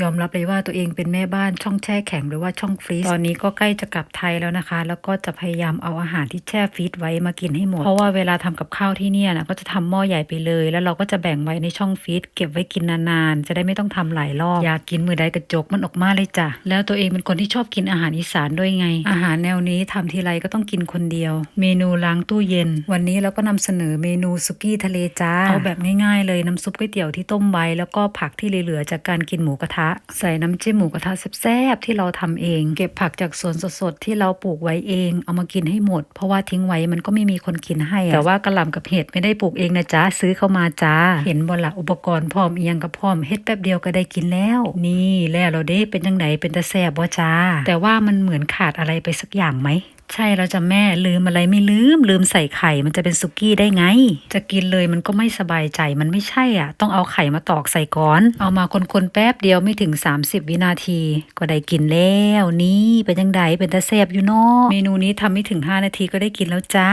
ยอมรับเลยว่าตัวเองเป็นแม่บ้านช่องแช่แข็งหรือว่าช่องฟรีซตอนนี้ก็ใกล้จะกลับไทยแล้วนะคะ แล้วก็จะพยายามเอาอาหารที่แช่ฟรีซไว้มากินให้หมด เพราะว่าเวลาทำกับข้าวที่เนี่ยนะก็จะทำหม้อใหญ่ไปเลย แล้วเราก็จะแบ่งไว้ในช่องฟรีซเก็บไว้กินนานๆจะได้ไม่ต้องทำหลายรอบอยากกินมือใดกระจกมันออกมาเลยจ้ะแล้วตัวเองเป็นคนที่ชอบกินอาหารอีสานด้วยไง อาหารแนวนี้ทำทีไรก็ต้องกินคนเดียว เมนูล้างตู้เย็น วันนี้เราก็นำเสนอเมนูสุกี้ทะเลจ้าเอาแบบง่ายๆ เลยน้ำซุปก๋วยเตี๋ยวที่ต้มไว้แล้วก็ผักที่เหลือๆจากการกินหมูกระทะใส่น้ำจิ้มหมูกระทะแซ่บๆที่เราทำเอง เก็บผักจากสวนสดๆที่เราปลูกไว้เอง เอามากินให้หมด เพราะว่าทิ้งไว้มันก็ไม่มีคนกินให้อะแต่ว่ากระหล่ำกับเห็ดไม่ได้ปลูกเองนะจ๊ะซื้อเข้ามาจ้า เห็นบนละอุปกรณ์พร้อมเอียงกับพร้อมเฮ็ดแป๊บเดียวก็ได้กินแล้ว นี่แล้วเราเด้เป็นจังไดเป็นตาแซ่บบ่จ้า แต่ว่ามันเหมือนขาดอะไรไปสักอย่างไหม ใช่แล้วจ้ะแม่ลืมอะไรไม่ลืม ลืมใส่ไข่มันจะเป็นสุกี้ได้ไง จะกินเลยมันก็ไม่สบายใจมันไม่ใช่อะ ต้องเอาไข่มาตอกใส่ก่อน เอามาคนๆแป๊บเดียวไม่ถึง 30 วินาที ก็ได้กินแล้วนี่เป็นยังไงเป็นตาแซบอยู่เนาะเมนูนี้ทำไม่ถึง 5 นาทีก็ได้กินแล้วจ้า